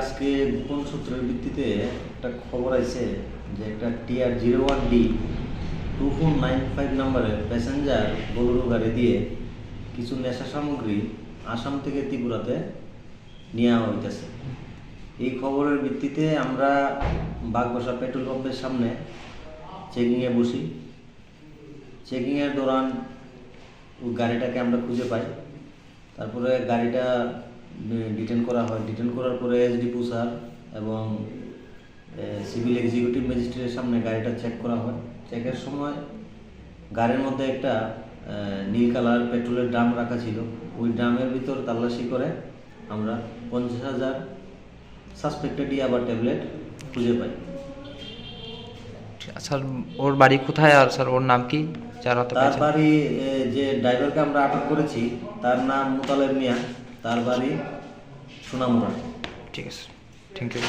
আজকে গোপন সূত্রের ভিত্তিতে একটা খবর আছে যে একটা TR zero one D two four nine five নাম্বারের প্যাসেঞ্জার বোলেরো গাড়ি দিয়ে কিছু নেশা সামগ্রী আসাম থেকে ত্রিপুরাতে নেওয়া হইতেছে। এই খবরের ভিত্তিতে আমরা বাগবাসা পেট্রোল পাম্পের সামনে চেকিংয়ে বসি। চেকিংয়ের দৌরান ওই গাড়িটাকে আমরা খুঁজে পাই। তারপরে গাড়িটা ডিটেন করা হয়। ডিটেন করার পরে এসডিপু স্যার এবং সিভিল এক্সিকিউটিভ ম্যাজিস্ট্রেটের সামনে গাড়িটা চেক করা হয়। চেকের সময় গাড়ির মধ্যে একটা নীল কালার পেট্রোলের ড্রাম রাখা ছিল। ওই ড্রামের ভিতর তাল্লাশি করে আমরা পঞ্চাশ হাজার সাসপেক্টেড ইয়াবা ট্যাবলেট খুঁজে পাই। স্যার ওর বাড়ি কোথায় আর স্যার ওর নাম কি? যার তার বাড়ি যে ড্রাইভারকে আমরা আটক করেছি তার নাম মুতালেব মিয়া। তার বাড়ি সোনামুড়া ঠিক আছে। Thank you